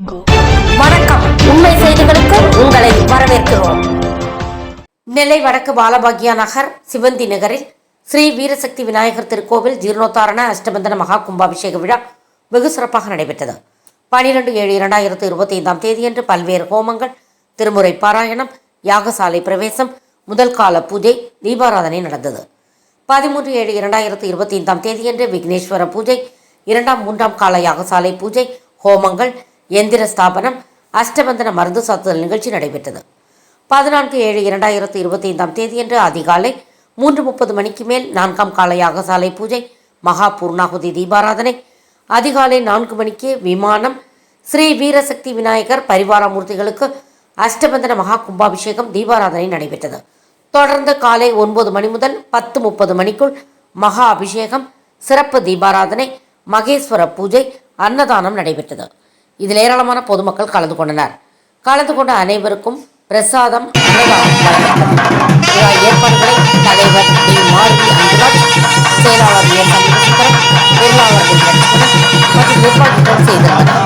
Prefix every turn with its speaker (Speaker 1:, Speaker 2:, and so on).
Speaker 1: வணக்கம். உண்மை செய்திகளுக்கு உங்களை வரவேற்கிறோம். நெல்லை வடக்கு பாலபாகியா நகர் சிவந்தி நகரில் ஸ்ரீ வீரசக்தி விநாயகர் திருக்கோவில் ஜீர்ணோத்தாரண அஷ்டபந்தன மகா கும்பாபிஷேக விழா வெகு சிறப்பாக நடைபெற்றது. பனிரெண்டு ஏழு இரண்டாயிரத்து இருபத்தி ஐந்தாம் தேதியன்று பல்வேறு ஹோமங்கள் திருமுறை பாராயணம் யாகசாலை பிரவேசம் முதல் கால பூஜை தீபாராதனை நடந்தது. பதிமூன்று ஏழு இரண்டாயிரத்து இருபத்தி ஐந்தாம் தேதியன்று விக்னேஸ்வர பூஜை இரண்டாம் மூன்றாம் கால யாகசாலை பூஜை ஹோமங்கள் எந்திர ஸ்தாபனம் அஷ்டபந்தன மருந்து சாத்துதல் நிகழ்ச்சி நடைபெற்றது. பதினான்கு ஏழு இரண்டாயிரத்து இருபத்தி ஐந்தாம் தேதியன்று அதிகாலை மூன்று முப்பது மணிக்கு மேல் நான்காம் கால யாகசாலை பூஜை மகா பூர்ணாகுதி தீபாராதனை அதிகாலை நான்கு மணிக்கு விமானம் ஸ்ரீ வீரசக்தி விநாயகர் பரிவார மூர்த்திகளுக்கு அஷ்டபந்தன மகா கும்பாபிஷேகம் தீபாராதனை நடைபெற்றது. தொடர்ந்து காலை ஒன்பது மணி முதல் பத்து முப்பது மணிக்குள் மகா அபிஷேகம் சிறப்பு தீபாராதனை மகேஸ்வர பூஜை அன்னதானம் நடைபெற்றது. இதில் ஏராளமான பொதுமக்கள் கலந்து கொண்டனர். கலந்து கொண்ட அனைவருக்கும் பிரசாதம் ஏற்பாடுகளை தலைவர் டி. மாருதி செயலாளர் ஏ. மற்றும் நிர்வாகிகள் செய்திருந்தனர்.